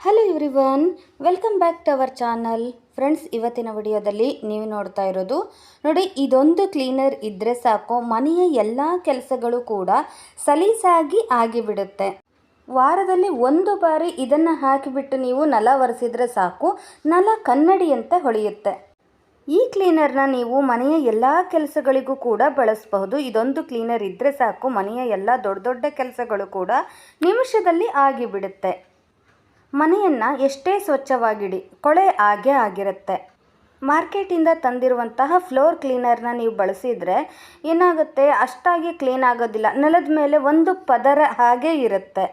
Hello everyone welcome back to our channel friends ಇವತ್ತಿನ ವಿಡಿಯೋದಲ್ಲಿ ನೀವು ನೋಡ್ತಾ ಇರೋದು, ನೋಡಿ, ಇದೊಂದು ಕ್ಲೀನರ್ ಇದ್ದರೆ ಸಾಕು, ಮನೆಯ ಎಲ್ಲ ಕೆಲಸಗಳು ಕೂಡ ಸಲೀಸಾಗಿ ಆಗಿಬಿಡುತ್ತೆ. ವಾರದಲ್ಲಿ ಒಂದು ಬಾರಿ ಇದನ್ನು ಹಾಕಿಬಿಟ್ಟು ನೀವು ನಲ ಒರೆಸಿದರೆ ಸಾಕು, ನಲ ಕನ್ನಡಿಯಂತೆ ಹೊಳೆಯುತ್ತೆ. ಈ ಕ್ಲೀನರ್ನ ನೀವು ಮನೆಯ ಎಲ್ಲ ಕೆಲಸಗಳಿಗೂ ಕೂಡ ಬಳಸಬಹುದು. ಇದೊಂದು ಕ್ಲೀನರ್ ಇದ್ದರೆ ಸಾಕು, ಮನೆಯ ಎಲ್ಲ ದೊಡ್ಡ ದೊಡ್ಡ ಕೆಲಸಗಳು ಕೂಡ ನಿಮಿಷದಲ್ಲಿ ಆಗಿಬಿಡುತ್ತೆ. ಮನೆಯನ್ನು ಎಷ್ಟೇ ಸ್ವಚ್ಛವಾಗಿಡಿ, ಕೊಳೆ ಆಗೇ ಆಗಿರುತ್ತೆ. ಮಾರ್ಕೆಟಿಂದ ತಂದಿರುವಂತಹ ಫ್ಲೋರ್ ಕ್ಲೀನರ್ನ ನೀವು ಬಳಸಿದರೆ ಏನಾಗುತ್ತೆ? ಅಷ್ಟಾಗಿ ಕ್ಲೀನ್ ಆಗೋದಿಲ್ಲ. ನೆಲದ ಮೇಲೆ ಒಂದು ಪದರ ಹಾಗೆ ಇರುತ್ತೆ.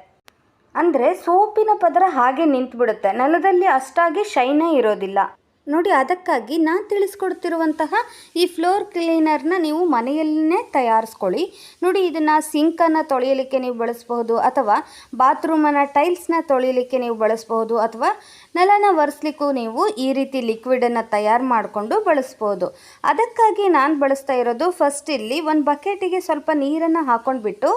ಅಂದರೆ ಸೋಪಿನ ಪದರ ಹಾಗೆ ನಿಂತುಬಿಡುತ್ತೆ. ನೆಲದಲ್ಲಿ ಅಷ್ಟಾಗಿ ಶೈನೇ ಇರೋದಿಲ್ಲ. ನೋಡಿ, ಅದಕ್ಕಾಗಿ ನಾನು ತಿಳಿಸ್ಕೊಡ್ತಿರುವಂತಹ ಈ ಫ್ಲೋರ್ ಕ್ಲೀನರ್ನ ನೀವು ಮನೆಯಲ್ಲೇ ತಯಾರಿಸ್ಕೊಳ್ಳಿ. ನೋಡಿ, ಇದನ್ನು ಸಿಂಕನ್ನು ತೊಳೆಯಲಿಕ್ಕೆ ನೀವು ಬಳಸಬಹುದು ಅಥವಾ ಬಾತ್ರೂಮನ್ನು ಟೈಲ್ಸ್ನ ತೊಳೆಯಲಿಕ್ಕೆ ನೀವು ಬಳಸಬಹುದು ಅಥವಾ ನೆಲನ ಒರೆಸ್ಲಿಕ್ಕೂ ನೀವು ಈ ರೀತಿ ಲಿಕ್ವಿಡನ್ನು ತಯಾರು ಮಾಡಿಕೊಂಡು ಬಳಸ್ಬೋದು. ಅದಕ್ಕಾಗಿ ನಾನು ಬಳಸ್ತಾ ಇರೋದು ಫಸ್ಟ್ ಇಲ್ಲಿ ಒಂದು ಬಕೆಟಿಗೆ ಸ್ವಲ್ಪ ನೀರನ್ನು ಹಾಕ್ಕೊಂಡ್ಬಿಟ್ಟು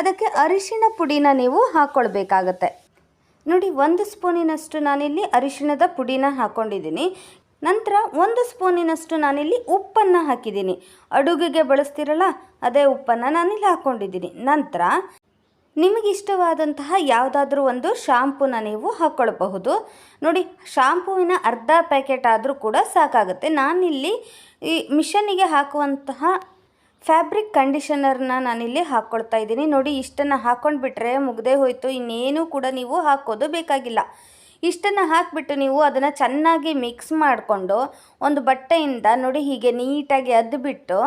ಅದಕ್ಕೆ ಅರಿಶಿನ ಪುಡಿನ ನೀವು ಹಾಕ್ಕೊಳ್ಬೇಕಾಗತ್ತೆ ನೋಡಿ, ಒಂದು ಸ್ಪೂನಿನಷ್ಟು ನಾನಿಲ್ಲಿ ಅರಿಶಿಣದ ಪುಡಿನ ಹಾಕ್ಕೊಂಡಿದ್ದೀನಿ ನಂತರ ಒಂದು ಸ್ಪೂನಿನಷ್ಟು ನಾನಿಲ್ಲಿ ಉಪ್ಪನ್ನು ಹಾಕಿದ್ದೀನಿ. ಅಡುಗೆಗೆ ಬಳಸ್ತಿರಲ್ಲ, ಅದೇ ಉಪ್ಪನ್ನು ನಾನಿಲ್ಲಿ ಹಾಕ್ಕೊಂಡಿದ್ದೀನಿ ನಂತರ ನಿಮಗಿಷ್ಟವಾದಂತಹ ಯಾವುದಾದ್ರೂ ಒಂದು ಶಾಂಪೂನ ನೀವು ಹಾಕ್ಕೊಳ್ಬಹುದು ನೋಡಿ, ಶಾಂಪೂವಿನ ಅರ್ಧ ಪ್ಯಾಕೆಟ್ ಆದರೂ ಕೂಡ ಸಾಕಾಗುತ್ತೆ. ನಾನಿಲ್ಲಿ ಈ ಮಿಷನ್ನಿಗೆ ಹಾಕುವಂತಹ ಫ್ಯಾಬ್ರಿಕ್ ಕಂಡೀಷನರ್ನ ನಾನಿಲ್ಲಿ ಹಾಕ್ಕೊಳ್ತಾ ಇದ್ದೀನಿ. ನೋಡಿ, ಇಷ್ಟನ್ನು ಹಾಕ್ಕೊಂಡ್ಬಿಟ್ರೆ ಮುಗ್ದೇ ಹೋಯಿತು. ಇನ್ನೇನು ಕೂಡ ನೀವು ಹಾಕೋದು ಬೇಕಾಗಿಲ್ಲ. ಇಷ್ಟನ್ನು ಹಾಕಿಬಿಟ್ಟು ನೀವು ಅದನ್ನು ಚೆನ್ನಾಗಿ ಮಿಕ್ಸ್ ಮಾಡಿಕೊಂಡು ಒಂದು ಬಟ್ಟೆಯಿಂದ ನೋಡಿ, ಹೀಗೆ ನೀಟಾಗಿ ಅದ್ದುಬಿಟ್ಟು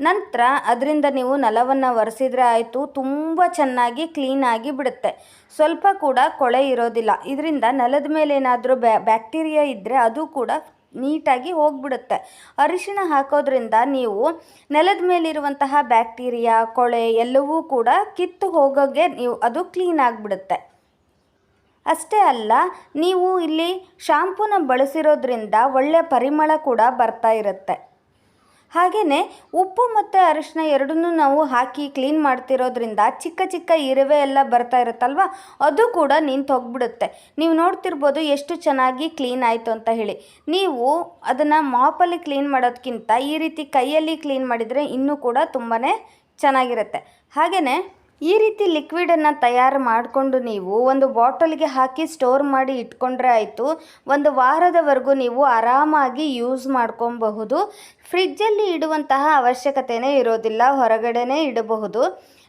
ನಂತರ ಅದರಿಂದ ನೀವು ನೆಲವನ್ನು ಒರೆಸಿದ್ರೆ ಆಯಿತು. ತುಂಬ ಚೆನ್ನಾಗಿ ಕ್ಲೀನಾಗಿ ಬಿಡುತ್ತೆ. ಸ್ವಲ್ಪ ಕೂಡ ಕೊಳೆ ಇರೋದಿಲ್ಲ. ಇದರಿಂದ ನೆಲದ ಮೇಲೆ ಏನಾದರೂ ಬ್ಯಾಕ್ಟೀರಿಯಾ ಇದ್ದರೆ ಅದು ಕೂಡ ನೀಟಾಗಿ ಹೋಗ್ಬಿಡುತ್ತೆ. ಅರಿಶಿನ ಹಾಕೋದ್ರಿಂದ ನೀವು ನೆಲದ ಮೇಲಿರುವಂತಹ ಬ್ಯಾಕ್ಟೀರಿಯಾ, ಕೊಳೆ ಎಲ್ಲವೂ ಕೂಡ ಕಿತ್ತು ಹೋಗೋಗೆ ನೀವು ಅದು ಕ್ಲೀನ್ ಆಗಿಬಿಡುತ್ತೆ. ಅಷ್ಟೇ ಅಲ್ಲ, ನೀವು ಇಲ್ಲಿ ಶಾಂಪೂನ ಬಳಸಿರೋದ್ರಿಂದ ಒಳ್ಳೆಯ ಪರಿಮಳ ಕೂಡ ಬರ್ತಾ ಇರುತ್ತೆ. ಹಾಗೆಯೇ ಉಪ್ಪು ಮತ್ತು ಅರಿಶಿನ ಎರಡನ್ನೂ ನಾವು ಹಾಕಿ ಕ್ಲೀನ್ ಮಾಡ್ತಿರೋದ್ರಿಂದ ಚಿಕ್ಕ ಚಿಕ್ಕ ಇರುವೆ ಎಲ್ಲ ಬರ್ತಾ ಇರುತ್ತಲ್ವ? ಅದು ಕೂಡ ನಿಂತು ಹೋಗ್ಬಿಡುತ್ತೆ. ನೀವು ನೋಡ್ತಿರ್ಬೋದು ಎಷ್ಟು ಚೆನ್ನಾಗಿ ಕ್ಲೀನ್ ಆಯಿತು ಅಂತ ಹೇಳಿ. ನೀವು ಅದನ್ನು ಮಾಪಲ್ಲಿ ಕ್ಲೀನ್ ಮಾಡೋದಕ್ಕಿಂತ ಈ ರೀತಿ ಕೈಯಲ್ಲಿ ಕ್ಲೀನ್ ಮಾಡಿದರೆ ಇನ್ನೂ ಕೂಡ ತುಂಬಾ ಚೆನ್ನಾಗಿರುತ್ತೆ. ಹಾಗೆಯೇ ಈ ರೀತಿ ಲಿಕ್ವಿಡನ್ನು ತಯಾರು ಮಾಡಿಕೊಂಡು ನೀವು ಒಂದು ಬಾಟಲ್ಗೆ ಹಾಕಿ ಸ್ಟೋರ್ ಮಾಡಿ ಇಟ್ಕೊಂಡ್ರೆ ಆಯಿತು. ಒಂದು ವಾರದವರೆಗೂ ನೀವು ಆರಾಮಾಗಿ ಯೂಸ್ ಮಾಡ್ಕೊಬಹುದು. ಫ್ರಿಜ್ಜಲ್ಲಿ ಇಡುವಂತಹ ಅವಶ್ಯಕತೆಯೇ ಇರೋದಿಲ್ಲ, ಹೊರಗಡೆನೇ ಇಡಬಹುದು.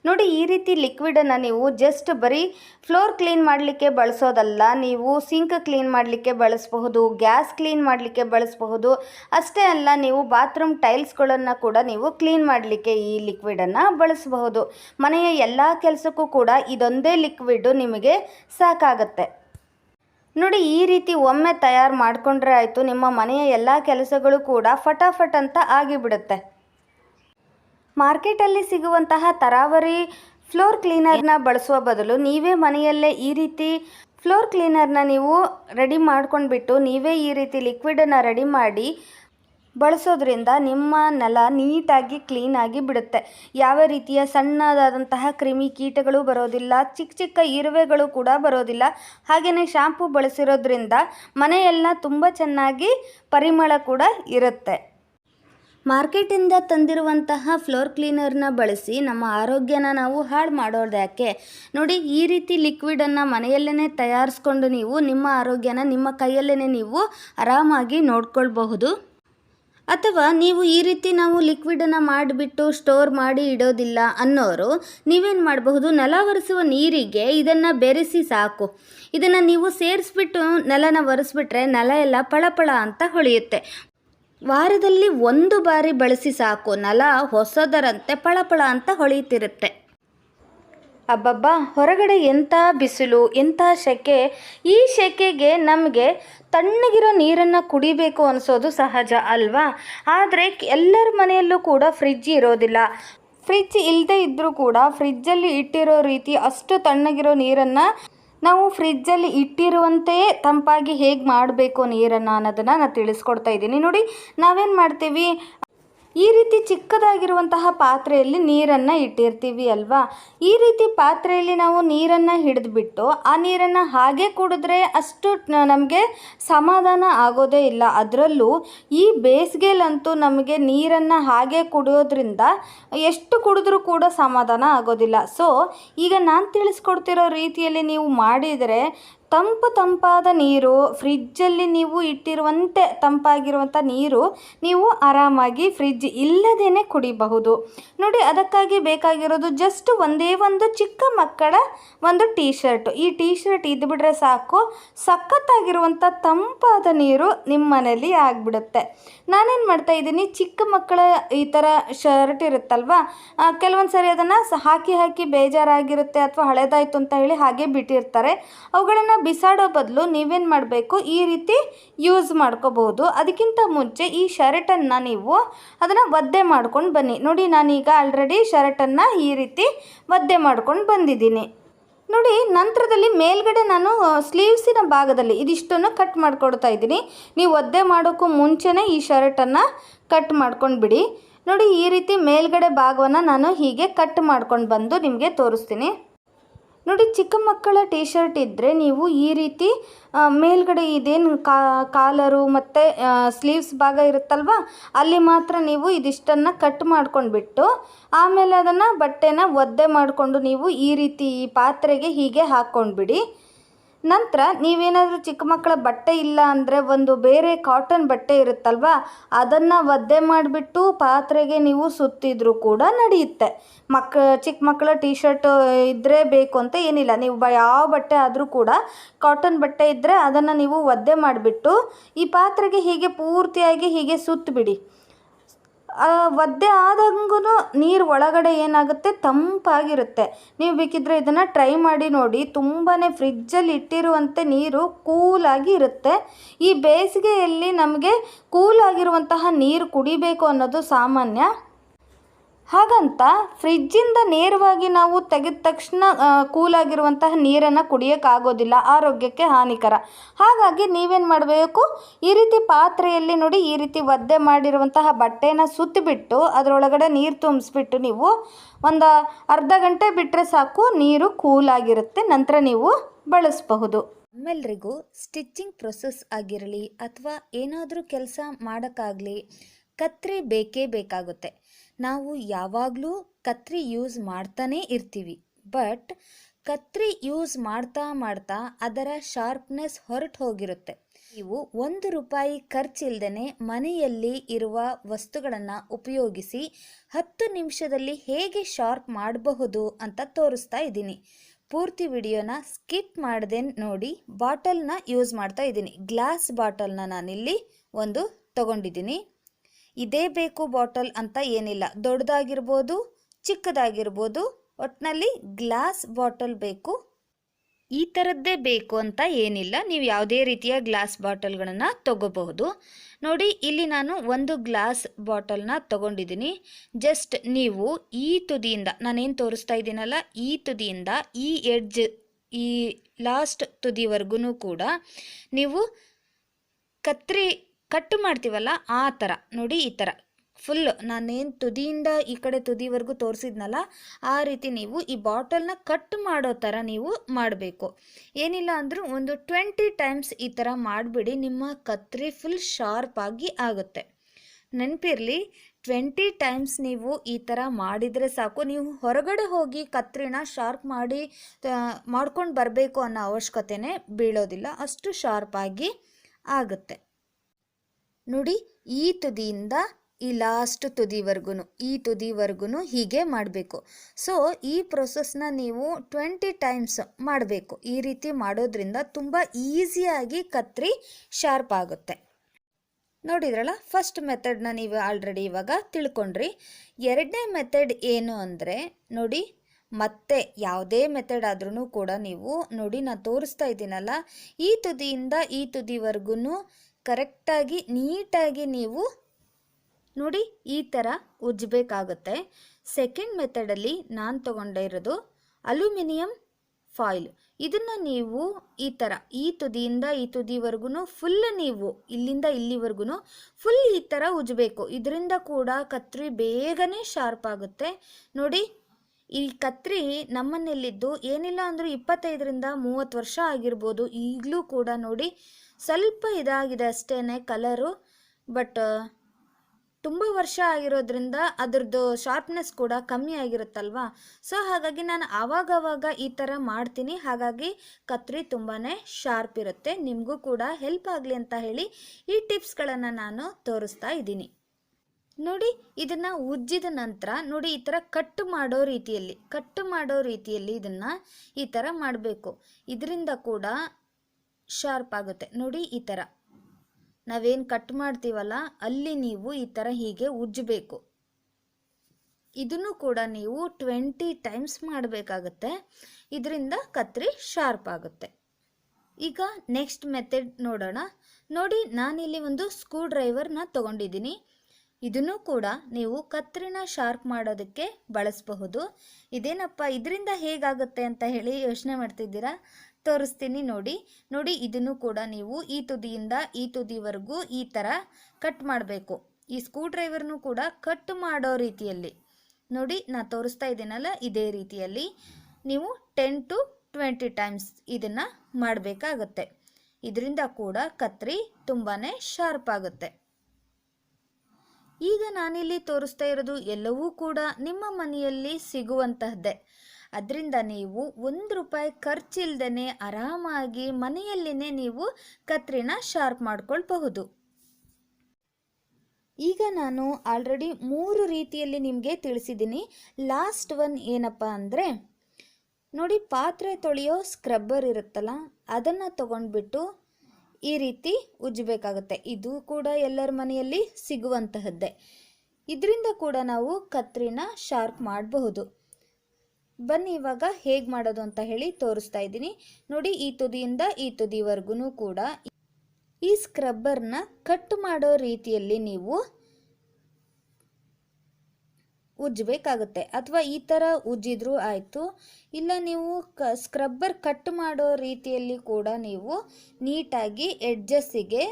ನೋಡಿ, ಈ ರೀತಿ ಲಿಕ್ವಿಡನ್ನು ನೀವು ಜಸ್ಟ್ ಬರೀ ಫ್ಲೋರ್ ಕ್ಲೀನ್ ಮಾಡಲಿಕ್ಕೆ ಬಳಸೋದಲ್ಲ, ನೀವು ಸಿಂಕ್ ಕ್ಲೀನ್ ಮಾಡಲಿಕ್ಕೆ ಬಳಸಬಹುದು ಗ್ಯಾಸ್ ಕ್ಲೀನ್ ಮಾಡಲಿಕ್ಕೆ ಬಳಸಬಹುದು, ಅಷ್ಟೇ ಅಲ್ಲ, ನೀವು ಬಾತ್ರೂಮ್ ಟೈಲ್ಸ್ಗಳನ್ನು ಕೂಡ ನೀವು ಕ್ಲೀನ್ ಮಾಡಲಿಕ್ಕೆ ಈ ಲಿಕ್ವಿಡನ್ನು ಬಳಸಬಹುದು. ಮನೆಯ ಎಲ್ಲ ಕೆಲಸಕ್ಕೂ ಕೂಡ ಇದೊಂದೇ ಲಿಕ್ವಿಡು ನಿಮಗೆ ಸಾಕಾಗತ್ತೆ. ನೋಡಿ, ಈ ರೀತಿ ಒಮ್ಮೆ ತಯಾರು ಮಾಡಿಕೊಂಡ್ರೆ ಆಯಿತು, ನಿಮ್ಮ ಮನೆಯ ಎಲ್ಲ ಕೆಲಸಗಳು ಕೂಡ ಫಟಾಫಟ್ ಅಂತ ಆಗಿಬಿಡುತ್ತೆ. ಮಾರ್ಕೆಟಲ್ಲಿ ಸಿಗುವಂತಹ ತರಾವರಿ ಫ್ಲೋರ್ ಕ್ಲೀನರ್ನ ಬಳಸುವ ಬದಲು ನೀವೇ ಮನೆಯಲ್ಲೇ ಈ ರೀತಿ ಫ್ಲೋರ್ ಕ್ಲೀನರ್ನ ನೀವು ರೆಡಿ ಮಾಡ್ಕೊಂಡ್ಬಿಟ್ಟು ನೀವೇ ಈ ರೀತಿ ಲಿಕ್ವಿಡನ್ನು ರೆಡಿ ಮಾಡಿ ಬಳಸೋದ್ರಿಂದ ನಿಮ್ಮ ನೆಲ ನೀಟಾಗಿ ಕ್ಲೀನಾಗಿ ಬಿಡುತ್ತೆ. ಯಾವ ರೀತಿಯ ಸಣ್ಣದಾದಂತಹ ಕ್ರಿಮಿ ಕೀಟಗಳು ಬರೋದಿಲ್ಲ, ಚಿಕ್ಕ ಚಿಕ್ಕ ಇರುವೆಗಳು ಕೂಡ ಬರೋದಿಲ್ಲ. ಹಾಗೆಯೇ ಶಾಂಪೂ ಬಳಸಿರೋದ್ರಿಂದ ಮನೆಯೆಲ್ಲ ತುಂಬ ಚೆನ್ನಾಗಿ ಪರಿಮಳ ಕೂಡ ಇರುತ್ತೆ. ಮಾರ್ಕೆಟಿಂದ ತಂದಿರುವಂತಹ ಫ್ಲೋರ್ ಕ್ಲೀನರ್ನ ಬಳಸಿ ನಮ್ಮ ಆರೋಗ್ಯನ ನಾವು ಹಾಳು ಮಾಡೋದು ಯಾಕೆ? ನೋಡಿ, ಈ ರೀತಿ ಲಿಕ್ವಿಡನ್ನು ಮನೆಯಲ್ಲೇ ತಯಾರಿಸ್ಕೊಂಡು ನೀವು ನಿಮ್ಮ ಆರೋಗ್ಯನ ನಿಮ್ಮ ಕೈಯಲ್ಲೇ ನೀವು ಆರಾಮಾಗಿ ನೋಡ್ಕೊಳ್ಬಹುದು. ಅಥವಾ ನೀವು ಈ ರೀತಿ ನಾವು ಲಿಕ್ವಿಡನ್ನು ಮಾಡಿಬಿಟ್ಟು ಸ್ಟೋರ್ ಮಾಡಿ ಇಡೋದಿಲ್ಲ ಅನ್ನೋರು, ನೀವೇನು ಮಾಡಬಹುದು? ನೆಲ ಒರೆಸುವ ನೀರಿಗೆ ಇದನ್ನು ಬೆರೆಸಿ ಸಾಕು. ಇದನ್ನು ನೀವು ಸೇರಿಸ್ಬಿಟ್ಟು ನೆಲನ ಒರೆಸ್ಬಿಟ್ರೆ ನೆಲ ಎಲ್ಲ ಪಳಪಳ ಅಂತ ಹೊಳೆಯುತ್ತೆ. ವಾರದಲ್ಲಿ ಒಂದು ಬಾರಿ ಬಳಸಿ ಸಾಕು. ನಲ ಹೊಸದರಂತೆ ಪಳಪಳ ಅಂತ ಹೊಳೆಯುತ್ತಿರುತ್ತೆ. ಅಬ್ಬಬ್ಬ, ಹೊರಗಡೆ ಎಂಥ ಬಿಸಿಲು, ಎಂಥ ಸೆಕೆ ಈ ಸೆಕೆಗೆ ನಮಗೆ ತಣ್ಣಗಿರೋ ನೀರನ್ನು ಕುಡಿಬೇಕು ಅನಿಸೋದು ಸಹಜ ಅಲ್ವಾ? ಆದರೆ ಎಲ್ಲರ ಮನೆಯಲ್ಲೂ ಕೂಡ ಫ್ರಿಜ್ ಇರೋದಿಲ್ಲ. ಫ್ರಿಜ್ ಇಲ್ಲದೆ ಇದ್ದರೂ ಕೂಡ ಫ್ರಿಜ್ಜಲ್ಲಿ ಇಟ್ಟಿರೋ ರೀತಿ ಅಷ್ಟು ತಣ್ಣಗಿರೋ ನೀರನ್ನು ನಾವು ಫ್ರಿಜ್ಜಲ್ಲಿ ಇಟ್ಟಿರುವಂತೆಯೇ ತಂಪಾಗಿ ಹೇಗೆ ಮಾಡಬೇಕು ನೀರನ್ನು ಅನ್ನೋದನ್ನು ನಾನು ತಿಳಿಸ್ಕೊಡ್ತಾ ಇದ್ದೀನಿ. ನೋಡಿ ನಾವೇನು ಮಾಡ್ತೀವಿ? ಈ ರೀತಿ ಚಿಕ್ಕದಾಗಿರುವಂತಹ ಪಾತ್ರೆಯಲ್ಲಿ ನೀರನ್ನು ಇಟ್ಟಿರ್ತೀವಿ ಅಲ್ವಾ? ಈ ರೀತಿ ಪಾತ್ರೆಯಲ್ಲಿ ನಾವು ನೀರನ್ನು ಹಿಡಿದ್ಬಿಟ್ಟು ಆ ನೀರನ್ನು ಹಾಗೆ ಕುಡಿದ್ರೆ ಅಷ್ಟು ನಮಗೆ ಸಮಾಧಾನ ಆಗೋದೇ ಇಲ್ಲ. ಅದರಲ್ಲೂ ಈ ಬೇಸಿಗೆಲಂತೂ ನಮಗೆ ನೀರನ್ನು ಹಾಗೆ ಕುಡಿಯೋದ್ರಿಂದ ಎಷ್ಟು ಕುಡಿದ್ರೂ ಕೂಡ ಸಮಾಧಾನ ಆಗೋದಿಲ್ಲ. ಸೊ ಈಗ ನಾನು ತಿಳಿಸ್ಕೊಡ್ತಿರೋ ರೀತಿಯಲ್ಲಿ ನೀವು ಮಾಡಿದರೆ ತಂಪು ತಂಪಾದ ನೀರು ಫ್ರಿಜ್ಜಲ್ಲಿ ನೀವು ಇಟ್ಟಿರುವಂತೆ ತಂಪಾಗಿರುವಂಥ ನೀರು ನೀವು ಆರಾಮಾಗಿ ಫ್ರಿಜ್ ಇಲ್ಲದೇ ಕುಡಿಬಹುದು. ನೋಡಿ, ಅದಕ್ಕಾಗಿ ಬೇಕಾಗಿರೋದು ಜಸ್ಟ್ ಒಂದೇ ಒಂದು ಚಿಕ್ಕ ಮಕ್ಕಳ ಒಂದು ಟೀ ಶರ್ಟ್ ಈ ಟೀ ಶರ್ಟ್ ಇದ್ಬಿಟ್ರೆ ಸಾಕು. ಸಖತ್ತಾಗಿರುವಂಥ ತಂಪಾದ ನೀರು ನಿಮ್ಮ ಮನೇಲಿ ಆಗಿಬಿಡುತ್ತೆ. ನಾನೇನು ಮಾಡ್ತಾ ಇದ್ದೀನಿ? ಚಿಕ್ಕ ಮಕ್ಕಳ ಈ ಥರ ಶರ್ಟ್ ಇರುತ್ತಲ್ವಾ? ಕೆಲವೊಂದು ಸರಿ ಅದನ್ನು ಹಾಕಿ ಹಾಕಿ ಬೇಜಾರಾಗಿರುತ್ತೆ ಅಥವಾ ಹಳೆದಾಯಿತು ಅಂತ ಹೇಳಿ ಹಾಗೆ ಬಿಟ್ಟಿರ್ತಾರೆ. ಅವುಗಳನ್ನು ಬಿಸಾಡೋ ಬದಲು ನೀವೇನು ಮಾಡಬೇಕು? ಈ ರೀತಿ ಯೂಸ್ ಮಾಡ್ಕೋಬೋದು ಅದಕ್ಕಿಂತ ಮುಂಚೆ ಈ ಶರ್ಟನ್ನು ನೀವು ಅದನ್ನು ಒದ್ದೆ ಮಾಡ್ಕೊಂಡು ಬನ್ನಿ. ನೋಡಿ, ನಾನೀಗ ಆಲ್ರೆಡಿ ಶರ್ಟನ್ನು ಈ ರೀತಿ ಒದ್ದೆ ಮಾಡ್ಕೊಂಡು ಬಂದಿದ್ದೀನಿ. ನೋಡಿ, ನಂತರದಲ್ಲಿ ಮೇಲ್ಗಡೆ ನಾನು ಸ್ಲೀವ್ಸಿನ ಭಾಗದಲ್ಲಿ ಇದಿಷ್ಟನ್ನು ಕಟ್ ಮಾಡಿಕೊಡ್ತಾ ಇದ್ದೀನಿ. ನೀವು ಒದ್ದೆ ಮಾಡೋಕ್ಕೂ ಮುಂಚೆನೇ ಈ ಶರ್ಟನ್ನು ಕಟ್ ಮಾಡ್ಕೊಂಡು ಬಿಡಿ. ನೋಡಿ, ಈ ರೀತಿ ಮೇಲ್ಗಡೆ ಭಾಗವನ್ನು ನಾನು ಹೀಗೆ ಕಟ್ ಮಾಡ್ಕೊಂಡು ಬಂದು ನಿಮಗೆ ತೋರಿಸ್ತೀನಿ. ನೋಡಿ, ಚಿಕ್ಕ ಮಕ್ಕಳ ಟಿ ಶರ್ಟ್ ಇದ್ದರೆ ನೀವು ಈ ರೀತಿ ಮೇಲ್ಗಡೆ ಇದೇನು ಕಾಲರು ಮತ್ತು ಸ್ಲೀವ್ಸ್ ಭಾಗ ಇರುತ್ತಲ್ವ, ಅಲ್ಲಿ ಮಾತ್ರ ನೀವು ಇದಿಷ್ಟನ್ನು ಕಟ್ ಮಾಡ್ಕೊಂಡ್ಬಿಟ್ಟು, ಆಮೇಲೆ ಅದನ್ನು ಬಟ್ಟೆನ ಒದ್ದೆ ಮಾಡಿಕೊಂಡು ನೀವು ಈ ರೀತಿ ಪಾತ್ರೆಗೆ ಹೀಗೆ ಹಾಕ್ಕೊಂಡ್ಬಿಡಿ. ನಂತರ ನೀವೇನಾದರೂ ಚಿಕ್ಕ ಮಕ್ಕಳ ಬಟ್ಟೆ ಇಲ್ಲ ಅಂದರೆ ಒಂದು ಬೇರೆ ಕಾಟನ್ ಬಟ್ಟೆ ಇರುತ್ತಲ್ವ, ಅದನ್ನು ಒದ್ದೆ ಮಾಡಿಬಿಟ್ಟು ಪಾತ್ರೆಗೆ ನೀವು ಸುತ್ತಿದ್ರೂ ಕೂಡ ನಡೆಯುತ್ತೆ. ಮಕ್ಕ ಚಿಕ್ಕ ಮಕ್ಕಳ ಟೀ ಶರ್ಟ್ ಇದ್ದರೆ ಬೇಕು ಅಂತ ಏನಿಲ್ಲ. ನೀವು ಬ, ಯಾವ ಬಟ್ಟೆ ಆದರೂ ಕೂಡ ಕಾಟನ್ ಬಟ್ಟೆ ಇದ್ದರೆ ಅದನ್ನು ನೀವು ಒದ್ದೆ ಮಾಡಿಬಿಟ್ಟು ಈ ಪಾತ್ರೆಗೆ ಹೀಗೆ ಪೂರ್ತಿಯಾಗಿ ಹೀಗೆ ಸುತ್ತಬಿಡಿ ಒದ್ದೆ ಆದಂಗೂ ನೀರು ಒಳಗಡೆ ಏನಾಗುತ್ತೆ? ತಂಪಾಗಿರುತ್ತೆ. ನೀವು ಬೇಕಿದ್ರೆ ಇದನ್ನು ಟ್ರೈ ಮಾಡಿ ನೋಡಿ. ತುಂಬಾ ಫ್ರಿಜ್ಜಲ್ಲಿ ಇಟ್ಟಿರುವಂತೆ ನೀರು ಕೂಲಾಗಿ ಇರುತ್ತೆ. ಈ ಬೇಸಿಗೆಯಲ್ಲಿ ನಮಗೆ ಕೂಲಾಗಿರುವಂತಹ ನೀರು ಕುಡಿಬೇಕು ಅನ್ನೋದು ಸಾಮಾನ್ಯ. ಹಾಗಂತ ಫ್ರಿಜ್ಜಿಂದ ನೇರವಾಗಿ ನಾವು ತೆಗೆದ ತಕ್ಷಣ ಕೂಲಾಗಿರುವಂತಹ ನೀರನ್ನು ಕುಡಿಯೋಕ್ಕಾಗೋದಿಲ್ಲ. ಆರೋಗ್ಯಕ್ಕೆ ಹಾನಿಕರ. ಹಾಗಾಗಿ ನೀವೇನು ಮಾಡಬೇಕು? ಈ ರೀತಿ ಪಾತ್ರೆಯಲ್ಲಿ ನೋಡಿ, ಈ ರೀತಿ ಒದ್ದೆ ಮಾಡಿರುವಂತಹ ಬಟ್ಟೆನ ಸುತ್ತಿಬಿಟ್ಟು ಅದರೊಳಗಡೆ ನೀರು ತುಂಬಿಸ್ಬಿಟ್ಟು ನೀವು ಒಂದು ಅರ್ಧ ಗಂಟೆ ಬಿಟ್ಟರೆ ಸಾಕು, ನೀರು ಕೂಲಾಗಿರುತ್ತೆ, ನಂತರ ನೀವು ಬಳಸಬಹುದು. ನಮ್ಮೆಲ್ಲರಿಗೂ ಸ್ಟಿಚ್ಚಿಂಗ್ ಪ್ರೊಸೆಸ್ ಆಗಿರಲಿ ಅಥವಾ ಏನಾದರೂ ಕೆಲಸ ಮಾಡೋಕ್ಕಾಗಲಿ, ಕತ್ರಿ ಬೇಕೇ ಬೇಕಾಗುತ್ತೆ. ನಾವು ಯಾವಾಗಲೂ ಕತ್ರಿ ಯೂಸ್ ಮಾಡ್ತಾನೇ ಇರ್ತೀವಿ. ಬಟ್ ಕತ್ರಿ ಯೂಸ್ ಮಾಡ್ತಾ ಮಾಡ್ತಾ ಅದರ ಶಾರ್ಪ್ನೆಸ್ ಹೊರಟು ಹೋಗಿರುತ್ತೆ. ನೀವು ಒಂದು ರೂಪಾಯಿ ಖರ್ಚಿಲ್ದೇ ಮನೆಯಲ್ಲಿ ಇರುವ ವಸ್ತುಗಳನ್ನು ಉಪಯೋಗಿಸಿ ಹತ್ತು ನಿಮಿಷದಲ್ಲಿ ಹೇಗೆ ಶಾರ್ಪ್ ಮಾಡಬಹುದು ಅಂತ ತೋರಿಸ್ತಾ ಇದ್ದೀನಿ. ಪೂರ್ತಿ ವಿಡಿಯೋನ ಸ್ಕಿಪ್ ಮಾಡದೆ ನೋಡಿ ಬಾಟಲ್ನ ಯೂಸ್ ಮಾಡ್ತಾ ಇದ್ದೀನಿ. ಗ್ಲಾಸ್ ಬಾಟಲ್ನ ನಾನಿಲ್ಲಿ ಒಂದು ತಗೊಂಡಿದ್ದೀನಿ. ಇದೇ ಬೇಕು ಬಾಟಲ್ ಅಂತ ಏನಿಲ್ಲ. ದೊಡ್ಡದಾಗಿರ್ಬೋದು, ಚಿಕ್ಕದಾಗಿರ್ಬೋದು ಒಟ್ಟಿನಲ್ಲಿ ಗ್ಲಾಸ್ ಬಾಟಲ್ ಬೇಕು. ಈ ಥರದ್ದೇ ಬೇಕು ಅಂತ ಏನಿಲ್ಲ. ನೀವು ಯಾವುದೇ ರೀತಿಯ ಗ್ಲಾಸ್ ಬಾಟಲ್ಗಳನ್ನು ತಗೋಬಹುದು. ನೋಡಿ, ಇಲ್ಲಿ ನಾನು ಒಂದು ಗ್ಲಾಸ್ ಬಾಟಲ್ನ ತಗೊಂಡಿದ್ದೀನಿ. ಜಸ್ಟ್ ನೀವು ಈ ತುದಿಯಿಂದ, ನಾನೇನು ತೋರಿಸ್ತಾ ಇದ್ದೀನಲ್ಲ, ಈ ತುದಿಯಿಂದ, ಈ ಎಡ್ಜ್, ಈ ಲಾಸ್ಟ್ ತುದಿವರೆಗೂ ಕೂಡ ನೀವು ಕತ್ರಿ ಕಟ್ ಮಾಡ್ತೀವಲ್ಲ ಆ ಥರ ನೋಡಿ ಈ ಥರ ಫುಲ್ ನಾನೇನು ತುದಿಯಿಂದ ಈ ಕಡೆ ತುದಿವರೆಗೂ ತೋರಿಸಿದ್ನಲ್ಲ, ಆ ರೀತಿ ನೀವು ಈ ಬಾಟಲ್ನ ಕಟ್ ಮಾಡೋ ಥರ ನೀವು ಮಾಡಬೇಕು. ಏನಿಲ್ಲ ಅಂದರೂ ಒಂದು ಟ್ವೆಂಟಿ ಟೈಮ್ಸ್ ಈ ಥರ ಮಾಡಿಬಿಡಿ, ನಿಮ್ಮ ಕತ್ರಿ ಫುಲ್ ಶಾರ್ಪ್ ಆಗಿ ಆಗುತ್ತೆ. ನೆನಪಿರಲಿ, ಟ್ವೆಂಟಿ ಟೈಮ್ಸ್ ನೀವು ಈ ಥರ ಮಾಡಿದರೆ ಸಾಕು. ನೀವು ಹೊರಗಡೆ ಹೋಗಿ ಕತ್ರಿನ ಶಾರ್ಪ್ ಮಾಡಿ ಮಾಡ್ಕೊಂಡು ಬರಬೇಕು ಅನ್ನೋ ಅವಶ್ಯಕತೆನೇ ಬೀಳೋದಿಲ್ಲ. ಅಷ್ಟು ಶಾರ್ಪಾಗಿ ಆಗುತ್ತೆ. ನೋಡಿ, ಈ ತುದಿಯಿಂದ ಈ ಲಾಸ್ಟ್ ತುದಿವರೆಗೂ ಈ ತುದಿವರೆಗೂ ಹೀಗೆ ಮಾಡಬೇಕು. ಸೊ ಈ ಪ್ರೊಸೆಸ್ನ ನೀವು ಟ್ವೆಂಟಿ ಟೈಮ್ಸ್ ಮಾಡಬೇಕು. ಈ ರೀತಿ ಮಾಡೋದ್ರಿಂದ ತುಂಬ ಈಸಿಯಾಗಿ ಕತ್ರಿ ಶಾರ್ಪ್ ಆಗುತ್ತೆ. ನೋಡಿದ್ರಲ್ಲ ಫಸ್ಟ್ ಮೆಥಡ್ನ ನೀವು ಆಲ್ರೆಡಿ ಇವಾಗ ತಿಳ್ಕೊಂಡ್ರಿ. ಎರಡನೇ ಮೆಥಡ್ ಏನು ಅಂದರೆ, ನೋಡಿ, ಮತ್ತೆ ಯಾವುದೇ ಮೆಥಡ್ ಆದ್ರೂ ಕೂಡ ನೀವು ನೋಡಿ, ನಾನು ತೋರಿಸ್ತಾ ಇದ್ದೀನಲ್ಲ, ಈ ತುದಿಯಿಂದ ಈ ತುದಿವರೆಗೂ ಕರೆಕ್ಟಾಗಿ, ನೀಟಾಗಿ ನೀವು ನೋಡಿ ಈ ಥರ ಉಜ್ಜಬೇಕಾಗುತ್ತೆ. ಸೆಕೆಂಡ್ ಮೆಥಡಲ್ಲಿ ನಾನು ತೊಗೊಂಡಿರೋದು ಅಲ್ಯೂಮಿನಿಯಂ ಫಾಯಿಲ್. ಇದನ್ನು ನೀವು ಈ ಥರ, ಈ ತುದಿಯಿಂದ ಈ ತುದಿವರೆಗೂ ಫುಲ್ ನೀವು ಇಲ್ಲಿಂದ ಇಲ್ಲಿವರೆಗೂ ಫುಲ್ ಈ ಥರ ಉಜ್ಜಬೇಕು. ಇದರಿಂದ ಕೂಡ ಕತ್ರಿ ಬೇಗನೆ ಶಾರ್ಪ್ ಆಗುತ್ತೆ. ನೋಡಿ, ಈ ಕತ್ರಿ ನಮ್ಮನೆಯಲ್ಲಿದ್ದು ಏನಿಲ್ಲ ಅಂದರೂ ಇಪ್ಪತ್ತೈದರಿಂದ ಮೂವತ್ತು ವರ್ಷ ಆಗಿರ್ಬೋದು. ಈಗಲೂ ಕೂಡ ನೋಡಿ ಸ್ವಲ್ಪ ಇದಾಗಿದೆ ಅಷ್ಟೇ ಕಲರು ಬಟ್ ತುಂಬ ವರ್ಷ ಆಗಿರೋದ್ರಿಂದ ಅದರದ್ದು ಶಾರ್ಪ್ನೆಸ್ ಕೂಡ ಕಮ್ಮಿ ಆಗಿರುತ್ತಲ್ವಾ? ಸೊ ಹಾಗಾಗಿ ನಾನು ಆವಾಗವಾಗ ಈ ಥರ ಮಾಡ್ತೀನಿ. ಹಾಗಾಗಿ ಕತ್ರಿ ತುಂಬಾ ಶಾರ್ಪ್ ಇರುತ್ತೆ. ನಿಮಗೂ ಕೂಡ ಹೆಲ್ಪ್ ಆಗಲಿ ಅಂತ ಹೇಳಿ ಈ ಟಿಪ್ಸ್ಗಳನ್ನು ನಾನು ತೋರಿಸ್ತಾ ಇದ್ದೀನಿ. ನೋಡಿ, ಇದನ್ನು ಉಜ್ಜಿದ ನಂತರ ನೋಡಿ ಈ ಥರ ಕಟ್ ಮಾಡೋ ರೀತಿಯಲ್ಲಿ ಕಟ್ ಮಾಡೋ ರೀತಿಯಲ್ಲಿ ಇದನ್ನು ಈ ಥರ ಮಾಡಬೇಕು. ಇದರಿಂದ ಕೂಡ ಶಾರ್ಪ್ ಆಗುತ್ತೆ. ನೋಡಿ ಈ ಥರ ನಾವೇನು ಕಟ್ ಮಾಡ್ತೀವಲ್ಲ, ಅಲ್ಲಿ ನೀವು ಈ ಥರ ಹೀಗೆ ಉಜ್ಜಬೇಕು. ಇದನ್ನು ಕೂಡ ನೀವು ಟ್ವೆಂಟಿ ಟೈಮ್ಸ್ ಮಾಡಬೇಕಾಗತ್ತೆ. ಇದರಿಂದ ಕತ್ರಿ ಶಾರ್ಪ್ ಆಗುತ್ತೆ. ಈಗ ನೆಕ್ಸ್ಟ್ ಮೆಥಡ್ ನೋಡೋಣ. ನೋಡಿ, ನಾನಿಲ್ಲಿ ಒಂದು ಸ್ಕ್ರೂ ಡ್ರೈವರ್ನ ತೊಗೊಂಡಿದ್ದೀನಿ. ಇದನ್ನು ಕೂಡ ನೀವು ಕತ್ರಿನ ಶಾರ್ಪ್ ಮಾಡೋದಕ್ಕೆ ಬಳಸಬಹುದು. ಇದೇನಪ್ಪ, ಇದರಿಂದ ಹೇಗಾಗುತ್ತೆ ಅಂತ ಹೇಳಿ ಯೋಚನೆ ಮಾಡ್ತಿದ್ದೀರಾ? ತೋರಿಸ್ತೀನಿ ನೋಡಿ. ನೋಡಿ, ಇದನ್ನು ಕೂಡ ನೀವು ಈ ತುದಿಯಿಂದ ಈ ತುದಿವರೆಗೂ ಈ ಥರ ಕಟ್ ಮಾಡಬೇಕು. ಈ ಸ್ಕ್ರೂ ಡ್ರೈವರ್ನು ಕೂಡ ಕಟ್ ಮಾಡೋ ರೀತಿಯಲ್ಲಿ. ನೋಡಿ ನಾನು ತೋರಿಸ್ತಾ ಇದ್ದೀನಲ್ಲ, ಇದೇ ರೀತಿಯಲ್ಲಿ. ನೀವು ಟೆನ್ ಟು ಟ್ವೆಂಟಿ ಟೈಮ್ಸ್ ಇದನ್ನು ಮಾಡಬೇಕಾಗತ್ತೆ. ಇದರಿಂದ ಕೂಡ ಕತ್ರಿ ತುಂಬಾ ಶಾರ್ಪ್ ಆಗುತ್ತೆ. ಈಗ ನಾನಿಲ್ಲಿ ತೋರಿಸ್ತಾ ಇರೋದು ಎಲ್ಲವೂ ಕೂಡ ನಿಮ್ಮ ಮನೆಯಲ್ಲಿ ಸಿಗುವಂತಹದ್ದೇ. ಅದರಿಂದ ನೀವು ಒಂದು ರೂಪಾಯಿ ಖರ್ಚಿಲ್ದೇ ಆರಾಮಾಗಿ ಮನೆಯಲ್ಲಿನೇ ನೀವು ಕತ್ರಿನ ಶಾರ್ಪ್ ಮಾಡ್ಕೊಳ್ಬಹುದು. ಈಗ ನಾನು ಆಲ್ರೆಡಿ ಮೂರು ರೀತಿಯಲ್ಲಿ ನಿಮಗೆ ತಿಳಿಸಿದ್ದೀನಿ. ಲಾಸ್ಟ್ ಒನ್ ಏನಪ್ಪ ಅಂದರೆ, ನೋಡಿ ಪಾತ್ರೆ ತೊಳೆಯೋ ಸ್ಕ್ರಬ್ಬರ್ ಇರುತ್ತಲ್ಲ, ಅದನ್ನು ತಗೊಂಡ್ಬಿಟ್ಟು ಈ ರೀತಿ ಉಜ್ಜಬೇಕಾಗುತ್ತೆ. ಇದು ಕೂಡ ಎಲ್ಲರ ಮನೆಯಲ್ಲಿ ಸಿಗುವಂತಹದ್ದೇ. ಇದರಿಂದ ಕೂಡ ನಾವು ಕತ್ರಿನ ಶಾರ್ಪ್ ಮಾಡಬಹುದು. ಬನ್ನಿ ಇವಾಗ ಹೇಗೆ ಮಾಡೋದು ಅಂತ ಹೇಳಿ ತೋರಿಸ್ತಾ ಇದ್ದೀನಿ. ನೋಡಿ, ಈ ತುದಿಯಿಂದ ಈ ತುದಿವರೆಗೂ ಕೂಡ ಈ ಸ್ಕ್ರಬ್ಬರ್ನ ಕಟ್ ಮಾಡೋ ರೀತಿಯಲ್ಲಿ ನೀವು ಉಜ್ಜಬೇಕಾಗುತ್ತೆ. ಅಥವಾ ಈ ಥರ ಉಜ್ಜಿದ್ರೂ ಆಯಿತು. ಇಲ್ಲ, ನೀವು ಕ ಸ್ಕ್ರಬ್ಬರ್ ಕಟ್ ಮಾಡೋ ರೀತಿಯಲ್ಲಿ ಕೂಡ ನೀವು ನೀಟಾಗಿ ಎಡ್ಜಸ್ಸಿಗೆ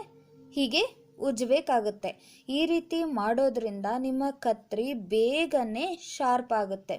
ಹೀಗೆ ಉಜ್ಜಬೇಕಾಗುತ್ತೆ. ಈ ರೀತಿ ಮಾಡೋದ್ರಿಂದ ನಿಮ್ಮ ಕತ್ರಿ ಬೇಗನೆ ಶಾರ್ಪ್ ಆಗುತ್ತೆ.